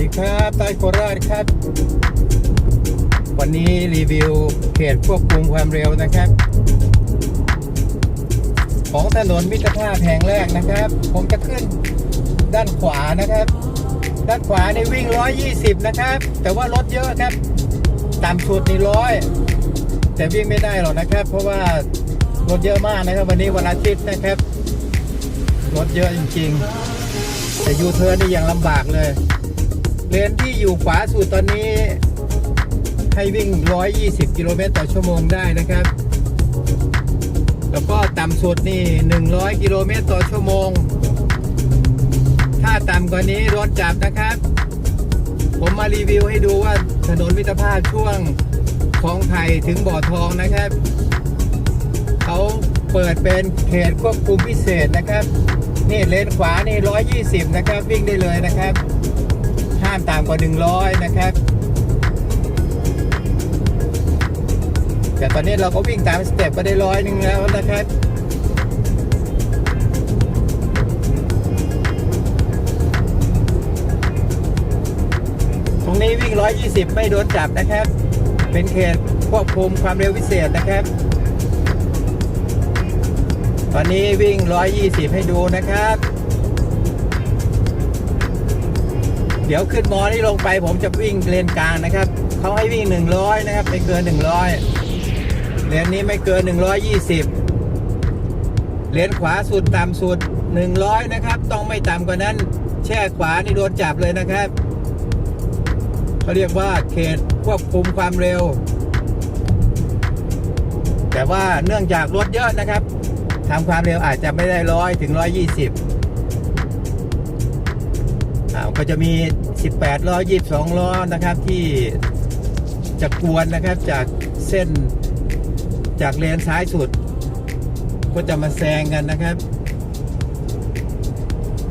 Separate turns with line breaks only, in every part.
ดีครับใต้โคราชครับ วันนี้รีวิวเขตควบคุมความเร็วนะครับ ของถนนมิตรภาพแห่งแรกนะครับ ผมจะขึ้นด้านขวานะครับ ด้านขวาในวิ่ง 120 นะครับ แต่ว่ารถเยอะครับต่ำสุดนี่ร้อยแต่วิ่งไม่ได้หรอกนะครับ เพราะว่ารถเยอะมากนะครับ วันนี้วันอาทิตย์นะครับรถเยอะจริงๆ แต่ยูเทิร์นนี่ยังลำบากเลย เลนที่อยู่ขวาสุดตอนนี้ ให้วิ่ง 120 กิโลเมตรต่อชั่วโมงได้นะครับ แล้วก็ต่ำสุดนี่ 100 กิโลเมตรต่อชั่วโมง ถ้าต่ำกว่านี้โดนจับนะครับ ผมมารีวิวให้ดูว่าถนนมิตรภาพช่วงคลองไผ่ถึงบ่อทองนะครับ เขาเปิดเป็นเขตควบคุมพิเศษนะครับ นี่เลนขวานี่ 120 นะครับ วิ่งได้เลยนะครับามต่ำกว่า 100 นะครับ แต่ตอนนี้เราก็วิ่งตามสเต็ปก็ได้ร้อยหนึ่งแล้วนะครับตรงนี้วิ่ง 120 ไม่โดนจับนะครับ เป็นเขตควบคุมความเร็วพิเศษนะครับ ตอนนี้วิ่ง 120 ให้ดูนะครับ เดี๋ยวขึ้นมอนี่ลงไป ผมจะวิ่งเลนกลางนะครับเขาให้วิ่ง 100 นะครับไม่เกิน 100เลนนี้ไม่เกิน 120 เลนขวาสุดต่ำสุด 100 นะครับ ต้องไม่ต่ำกว่านั้น แช่ขวานี่โดนจับเลยนะครับเขาเรียกว่าเขตควบคุมความเร็ว แต่ว่าเนื่องจากรถเยอะนะครับทำความเร็วอาจจะไม่ได้ร้อยถึง120อ่า ก็จะมี 18 ล้อ 22 ล้อนะครับที่จะกวนนะครับจากเส้นจากเลนซ้ายสุด ก็จะมาแซงกันนะครับ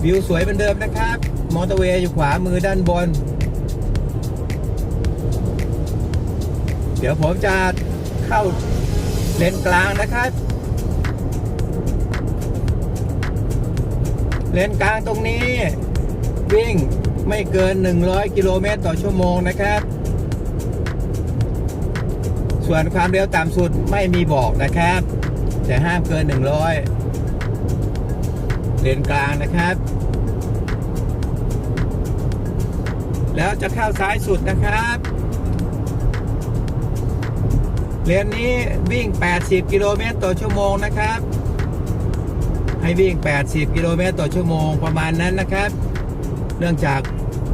วิวสวยเหมือนเดิมนะครับ มอเตอร์เวย์อยู่ขวามือด้านบน เดี๋ยวผมจะเข้าเลนกลางนะครับ เลนกลางตรงนี้ วิ่งไม่เกิน 100 กิโลเมตรต่อชั่วโมงนะครับ ส่วนความเร็วต่ำสุดไม่มีบอกนะครับ แต่ห้ามเกิน 100 เลนกลางนะครับ แล้วจะเข้าซ้ายสุดนะครับเลนนี้วิ่ง 80 กิโลเมตรต่อชั่วโมงนะครับ ให้วิ่ง 80 กิโลเมตรต่อชั่วโมงประมาณนั้นนะครับ เนื่องจาก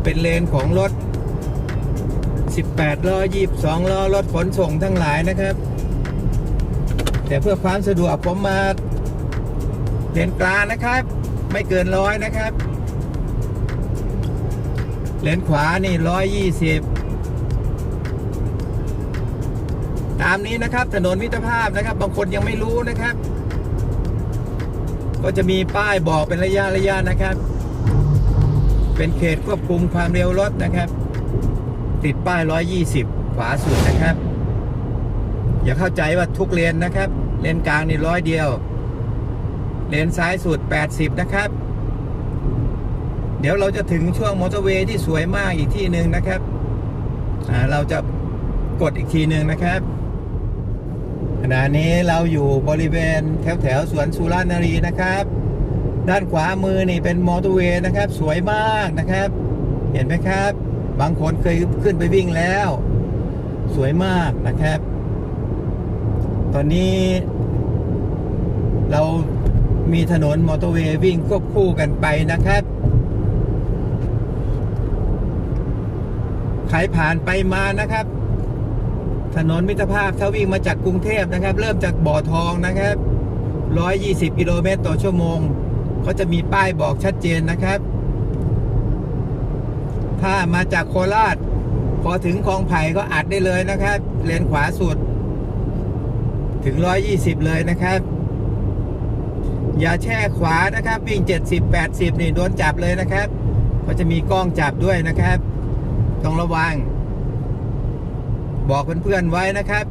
เป็นเลนของรถ 18 ล้อ 22 ล้อ รถขนส่งทั้งหลายนะครับ แต่เพื่อความสะดวกผมมาเลนกลางนะครับ ไม่เกินร้อยนะครับ เลนขวานี่ 120 ตามนี้นะครับถนนมิตรภาพนะครับ บางคนยังไม่รู้นะครับ ก็จะมีป้ายบอกเป็นระยะระยะนะครับ เป็นเขตควบคุมความเร็วรถนะครับ ติดป้าย 120 ขวาสุดนะครับ อย่าเข้าใจว่าทุกเลนนะครับ เลนกลางนี่ร้อยเดียว เลนซ้ายสุด 80 นะครับ เดี๋ยวเราจะถึงช่วงมอเตอร์เวย์ที่สวยมากอีกที่หนึ่งนะครับเราจะกดอีกทีหนึ่งนะครับขณะนี้เราอยู่บริเวณแถวแถวสวนสุรานารีนะครับ ด้านขวามือนี่เป็นมอเตอร์เวย์นะครับ สวยมากนะครับ เห็นไหมครับ บางคนเคยขึ้นไปวิ่งแล้ว สวยมากนะครับ ตอนนี้ เรามีถนนมอเตอร์เวย์วิ่งควบคู่กันไปนะครับใครผ่านไปมานะครับ ถนนมิตรภาพถ้าวิ่งมาจากกรุงเทพนะครับ เริ่มจากบ่อทองนะครับ 120 กิโลเมตรต่อชั่วโมง เขาจะมีป้ายบอกชัดเจนนะครับ ถ้ามาจากโคราช พอถึงคลองไผ่ก็อัดได้เลยนะครับ เลนขวาสุด ถึง 120 เลยนะครับ อย่าแช่ขวานะครับ วิ่ง 70 80 นี่โดนจับเลยนะครับก็จะมีกล้องจับด้วยนะครับ ต้องระวัง บอกเพื่อนๆไว้นะครับ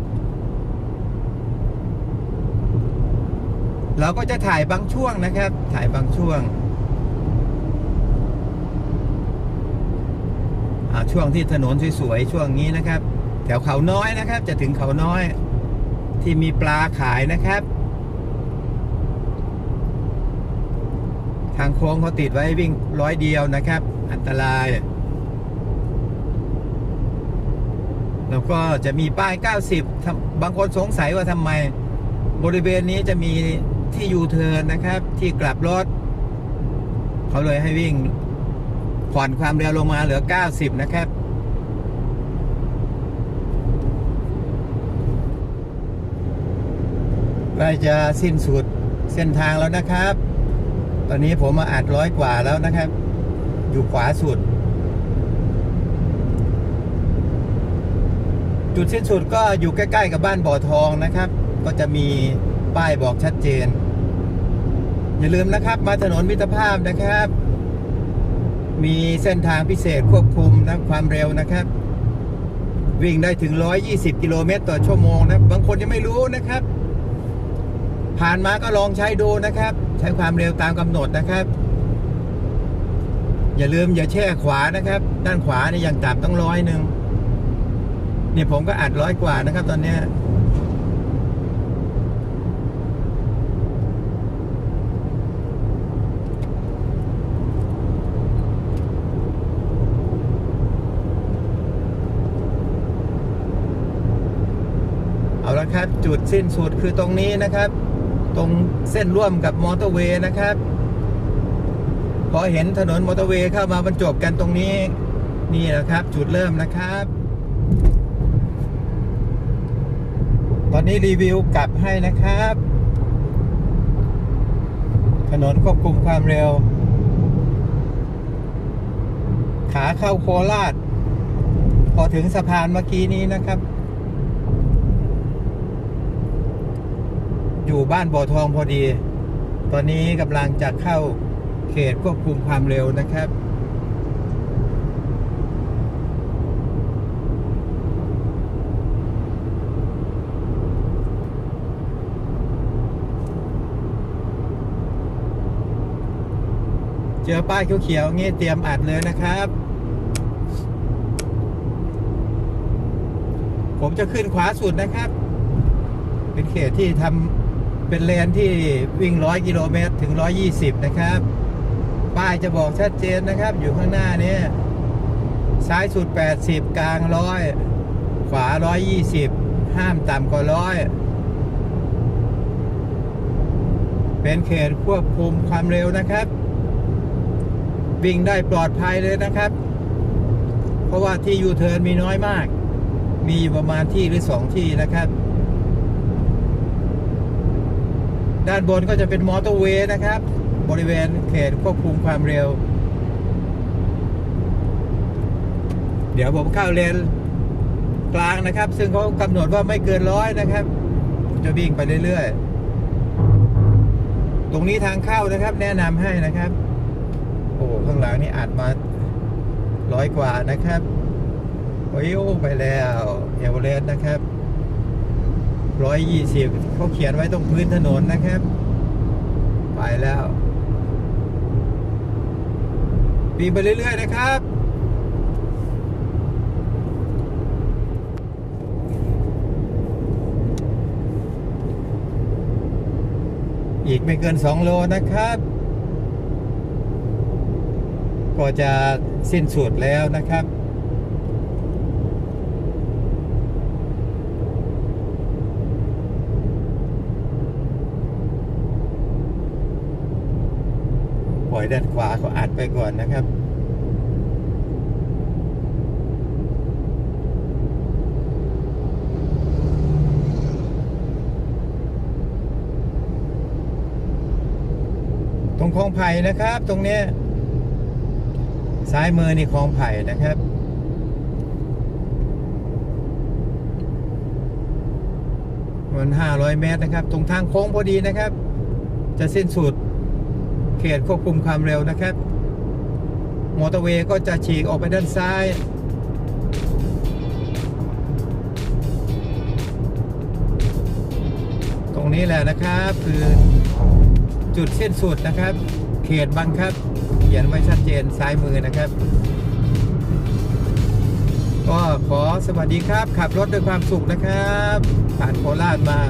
เราก็จะถ่ายบางช่วงนะครับ ถ่ายบางช่วงช่วงที่ถนนสวยๆช่วงนี้นะครับ แถวเขาน้อยนะครับ จะถึงเขาน้อย ที่มีปลาขายนะครับ ทางโค้งเขาติดไว้วิ่งร้อยเดียวนะครับ อันตราย แล้วก็จะมีป้าย 90ทำบางคนสงสัยว่าทำไมบริเวณนี้จะมี ที่ยูเทิร์นนะครับ ที่กลับรถ เขาเลยให้วิ่งผ่อนความเร็วลงมาเหลือ 90 นะครับ ใกล้จะสิ้นสุดเส้นทางแล้วนะครับ ตอนนี้ผมมาอัดร้อยกว่าแล้วนะครับ อยู่ขวาสุด จุดสิ้นสุดก็อยู่ใกล้ ๆ กับบ้านบ่อทองนะครับ ก็จะมีป้ายบอกชัดเจน อย่าลืมนะครับ มาถนนมิตรภาพนะครับ มีเส้นทางพิเศษควบคุมนะความเร็วนะครับ วิ่งได้ถึง 120 กิโลเมตรต่อชั่วโมงนะบางคนยังไม่รู้นะครับ ผ่านมาก็ลองใช้ดูนะครับ ใช้ความเร็วตามกำหนดนะครับ อย่าลืมอย่าแช่ขวานะครับ ด้านขวาเนี่ยยังต่ำต้องร้อยหนึ่งเนี่ยผมก็อัดร้อยกว่านะครับ ตอนเนี้ยเอาละครับ จุดสิ้นสุดคือตรงนี้นะครับ ตรงเส้นร่วมกับมอเตอร์เวย์นะครับ พอเห็นถนนมอเตอร์เวย์เข้ามาบรรจบกันตรงนี้ นี่แหละครับ จุดเริ่มนะครับ ตอนนี้รีวิวกลับให้นะครับ ถนนควบคุมความเร็ว ขาเข้าโคราชพอถึงสะพานเมื่อกี้นี้นะครับ อยู่บ้านบ่อทองพอดี ตอนนี้กำลังจะเข้าเขตควบคุมความเร็วนะครับ เจอป้ายเขียวๆงี้เตรียมอัดเลยนะครับ ผมจะขึ้นขวาสุดนะครับ เป็นเขตที่ทำ เป็นเลนที่วิ่งร้อยกิโลเมตรถึงร้อยี่สิบนะครับ ป้ายจะบอกชัดเจนนะครับ อยู่ข้างหน้านี้ซ้ายสุด 80 กลางร้อยขวา 120 ห้ามต่ำกว่าร้อยเป็นเขตควบคุมความเร็วนะครับ วิ่งได้ปลอดภัยเลยนะครับ เพราะว่าที่ยูเทิร์นมีน้อยมาก มีอยู่ประมาณที่หรือสองที่นะครับ ด้านบนก็จะเป็นมอเตอร์เวย์นะครับ บริเวณเขตควบคุมความเร็ว เดี๋ยวผมเข้าเลนกลางนะครับ ซึ่งเขากำหนดว่าไม่เกินร้อยนะครับ จะวิ่งไปเรื่อยๆ ตรงนี้ทางเข้านะครับ แนะนำให้นะครับ โอ้ข้างหลังนี่อัดมาร้อยกว่านะครับโอ้ยไปแล้วเอเวอเรสต์นะครับ ร้อยยี่สิบเขาเขียนไว้ตรงพื้นถนนนะครับ ไปแล้วปีนไปเรื่อยๆนะครับ อีกไม่เกิน 2 โลนะครับ ก็จะสิ้นสุดแล้วนะครับ อยด้านขวาเขาอัดไปก่อนนะครับตรงคลองไผ่นะครับ ตรงเนี้ยซ้ายมือนี่คลองไผ่นะครับมัน500 เมตรนะครับ ตรงทางโค้งพอดีนะครับ จะสิ้นสุด ขตควบคุมความเร็วนะครับ มอเตอร์เวย์ก็จะฉีกออกไปด้านซ้าย ตรงนี้แหละนะครับ คือจุดเส้นสุดนะครับ เขตบังคับ เขียนไว้ชัดเจนซ้ายมือนะครับ ก็ขอสวัสดีครับ ขับรถด้วยความสุขนะครับ ผ่านโคราชมา